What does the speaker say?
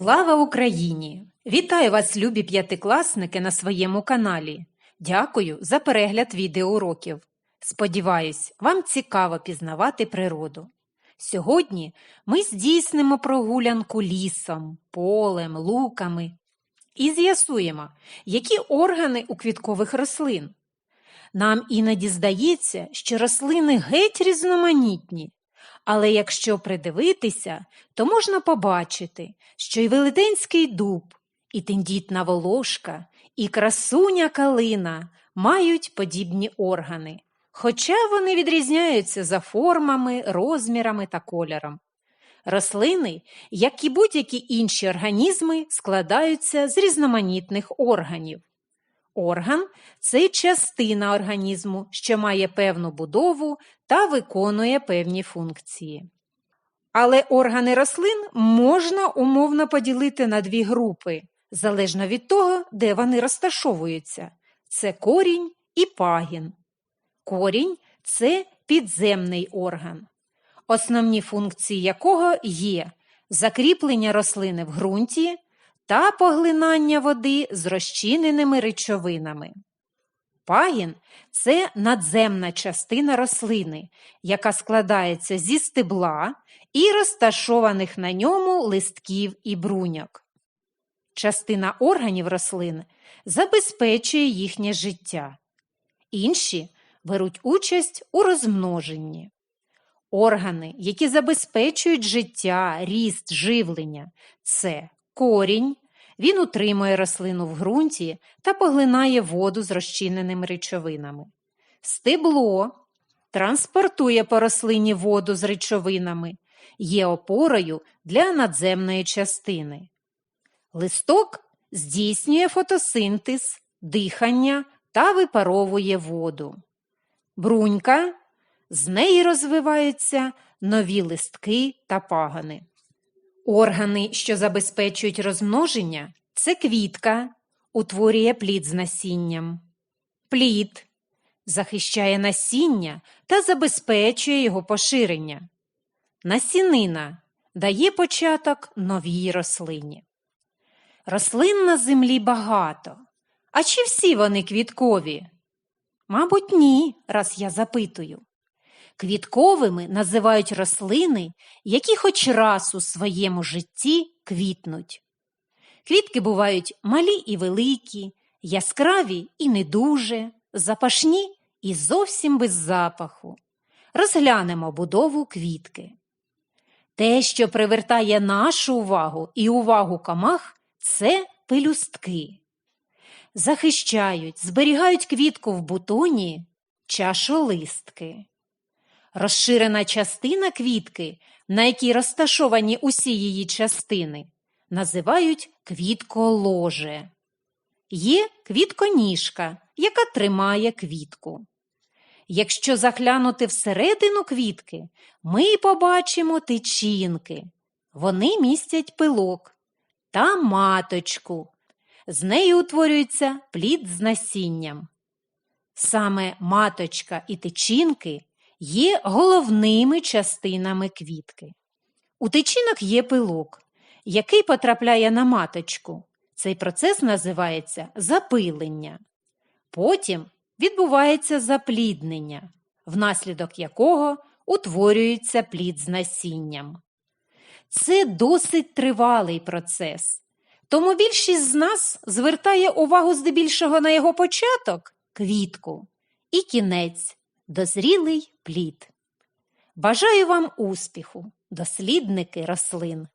Слава Україні! Вітаю вас, любі п'ятикласники, на своєму каналі. Дякую за перегляд відеоуроків. Сподіваюсь, вам цікаво пізнавати природу. Сьогодні ми здійснимо прогулянку лісом, полем, луками і з'ясуємо, які органи у квіткових рослин. Нам іноді здається, що рослини геть різноманітні, але якщо придивитися, то можна побачити, що і велетенський дуб, і тендітна волошка, і красуня калина мають подібні органи, хоча вони відрізняються за формами, розмірами та кольором. Рослини, як і будь-які інші організми, складаються з різноманітних органів. Орган це частина організму, що має певну будову та виконує певні функції. Але органи рослин можна умовно поділити на дві групи, залежно від того, де вони розташовуються. Це корінь і пагін. Корінь це підземний орган, основні функції якого є закріплення рослини в ґрунті та поглинання води з розчиненими речовинами. Пагін це надземна частина рослини, яка складається зі стебла і розташованих на ньому листків і бруньок. Частина органів рослин забезпечує їхнє життя. Інші беруть участь у розмноженні. Органи, які забезпечують життя, ріст, живлення це корінь, він утримує рослину в ґрунті та поглинає воду з розчиненими речовинами. Стебло транспортує по рослині воду з речовинами, є опорою для надземної частини. Листок здійснює фотосинтез, дихання та випаровує воду. Брунька з неї розвиваються нові листки та пагани. Органи, що забезпечують розмноження, це квітка, утворює плід з насінням. Плід захищає насіння та забезпечує його поширення. Насінина дає початок новій рослині. Рослин на землі багато. А чи всі вони квіткові? Мабуть, ні, раз я запитую. Квітковими називають рослини, які хоч раз у своєму житті квітнуть. Квітки бувають малі і великі, яскраві і не дуже, запашні і зовсім без запаху. Розглянемо будову квітки. Те, що привертає нашу увагу і увагу камах, це пелюстки. Захищають, зберігають квітку в бутоні чашолистки. Розширена частина квітки, на якій розташовані усі її частини, називають квітколоже. Є квітконіжка, яка тримає квітку. Якщо заглянути всередину квітки, ми побачимо тичинки. Вони містять пилок та маточку. З нею утворюється плід з насінням. Саме маточка і тичинки є головними частинами квітки. У тичинок є пилок, який потрапляє на маточку. Цей процес називається запилення. Потім відбувається запліднення, внаслідок якого утворюється плід з насінням. Це досить тривалий процес, тому більшість з нас звертає увагу здебільшого на його початок квітку і кінець дозрілий плід. Бажаю вам успіху, дослідники рослин!